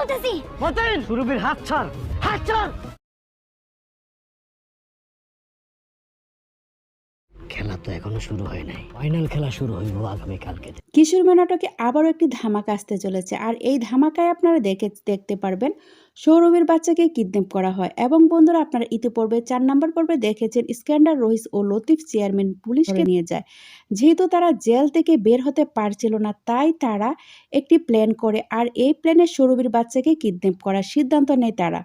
বলতেছি। মতিন! সুরভির হাত ছাড়। হাত ছাড়! খেলা তো এখনও শুরু হয় নাই। ফাইনাল খেলা শুরু হইব আগামী কালকে কিশোরমা নাটকে আবারও একটি ধামাকা আসতে চলেছে, আর এই ধামাকায় আপনারা দেখে, দেখতে পারবেন সৌরভের বাচ্চাকে কিডন্যাপ করা হয় এবং বন্ধুরা আপনারা ইতিপূর্বে চার নম্বর পর্বে দেখেছেন স্ক্যান্ডার রহিস ও লতিফ চেয়ারম্যান পুলিশকে নিয়ে যায়। যেহেতু তারা জেল থেকে বের হতে পারছিল না, তাই তারা একটি প্ল্যান করে, আর এই প্ল্যানে সৌরভীর বাচ্চাকে কিডন্যাপ করার সিদ্ধান্ত নেয় তারা।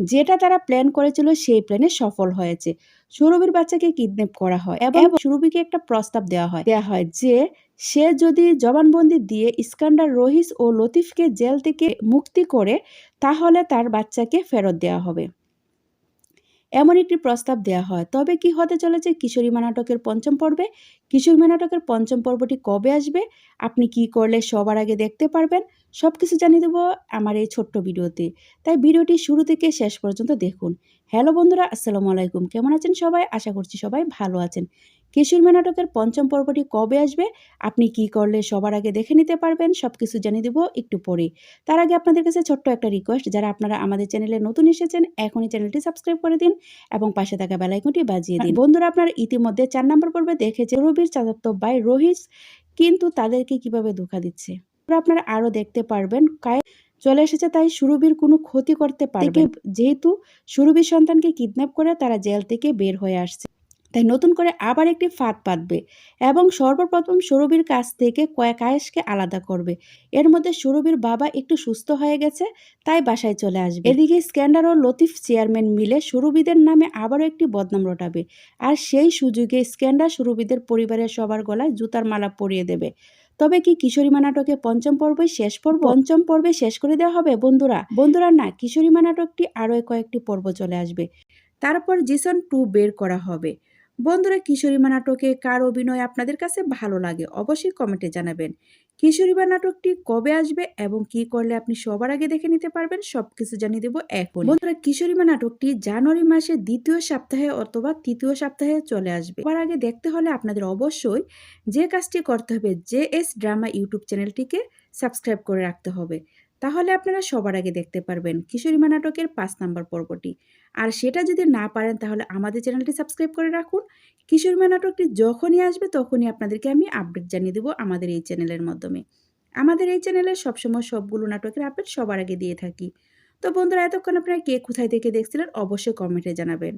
যেটা তারা প্ল্যান করেছিল সেই প্ল্যানে সফল হয়েছে। সৌরভীর বাচ্চাকে কিডন্যাপ করা হয় এবং সুরভিকে একটা প্রস্তাব দেওয়া হয়। দেওয়া হয় যে সে যদি জবানবন্দি দিয়ে ইস্কান্ডার রহিস ও লতিফকে জেল থেকে মুক্তি করে তাহলে তার বাচ্চাকে ফেরত দেওয়া হবে। এমন একটি প্রস্তাব দেয়া হয়। তবে কি হতে চলেছে? কিশোরীমা নাটকের পঞ্চম পর্বে? কিশোরীমা নাটকের পঞ্চম পর্বটি কবে আসবে? আপনি কি করলে সবার আগে দেখতে পারবেন? সব কিছু জানিয়ে দেবো আমার এই ছোট্ট ভিডিওতে। তাই ভিডিওটি শুরু থেকে শেষ পর্যন্ত দেখুন। হ্যালো বন্ধুরা, আসসালামু আলাইকুম। কেমন আছেন সবাই? আশা করছি সবাই ভালো আছেন। কিশোরমা নাটকের পঞ্চম পর্বটি কবে আসবে? আপনি কি করলে সবার আগে দেখে নিতে পারবেন? সব কিছু জানিয়ে দেবো একটু পরে। তার আগে আপনাদের কাছে ছোট্ট একটা রিকোয়েস্ট যারা আপনারা আমাদের চ্যানেলে নতুন এসেছেন এখনই চ্যানেলটি সাবস্ক্রাইব করে দিন এবং পাশে থাকা বেলাইকনটি বাজিয়ে দিন। বন্ধুরা আপনারা ইতিমধ্যে চার নম্বর পর্বে দেখেছে রবির চাচাতো ভাই রোহিস কিন্তু তাদেরকে কীভাবে ধোকা দিচ্ছে? আপনারা আরও দেখতে পারবেন। কায় চলে এসেছে তাই সুরভির কোনো ক্ষতি করতে পারবে যেহেতু সুরভির সন্তানকে কিডন্যাপ করে তারা জেল থেকে বের হয়ে আসছে। তাই নতুন করে আবার একটি ফাঁদ পাতবে এবং সর্বপ্রথম সুরভির কাছ থেকে কয়েক আয়েসকে আলাদা করবে। এর মধ্যে সুরভির বাবা একটু সুস্থ হয়ে গেছে, তাই বাসায় চলে আসবে। এদিকে স্ক্যান্ডার ও লতিফ চেয়ারম্যান মিলে সুরভিদের নামে আবারও একটি বদনাম রটাবে আর সেই সুযোগে স্ক্যান্ডার সুরভিদের পরিবারের সবার গলায় জুতার মালা পরিয়ে দেবে। তবে কি কিশোরীমা নাটকে পঞ্চম পর্বই শেষ পর্ব? পঞ্চম পর্বে শেষ করে দেওয়া হবে, বন্ধুরা? বন্ধুরা, না, কিশোরীমা নাটকটি আরও কয়েকটি পর্ব চলে আসবে। তারপর জিসন টু বের করা হবে। বন্ধুরা কিশোরীমা নাটকে কার অভিনয় আপনাদের কাছে ভালো লাগে অবশ্যই কমেন্টে জানাবেন। কিশোরীমা নাটকটি কবে আসবে এবং কি করলে আপনি সবার আগে দেখে নিতে পারবেন সবকিছু জানিয়ে দেবো এখন বন্ধুরা কিশোরীমা নাটকটি জানুয়ারি মাসে দ্বিতীয় সপ্তাহে অথবা তৃতীয় সপ্তাহে চলে আসবে। সবার আগে দেখতে হলে আপনাদের অবশ্যই যে কাজটি করতে হবে জে এস ড্রামা ইউটিউব চ্যানেলটিকে সাবস্ক্রাইব করে রাখতে হবে। তাহলে আপনারা সবার আগে দেখতে পারবেন কিশোরীমা নাটকের পাঁচ নাম্বার পর্বটি। আর সেটা যদি না পারেন তাহলে আমাদের চ্যানেলটি সাবস্ক্রাইব করে রাখুন। কিশোরীমা নাটকটি যখনই আসবে তখনই আপনাদেরকে আমি আপডেট জানিয়ে দেবো আমাদের এই চ্যানেলের মাধ্যমে। আমাদের এই চ্যানেলে সবসময় সবগুলো নাটকের আপডেট সবার আগে দিয়ে থাকি। তো বন্ধুরা, এতক্ষণ আপনারা কে কোথায় থেকে দেখছিলেন অবশ্যই কমেন্টে জানাবেন।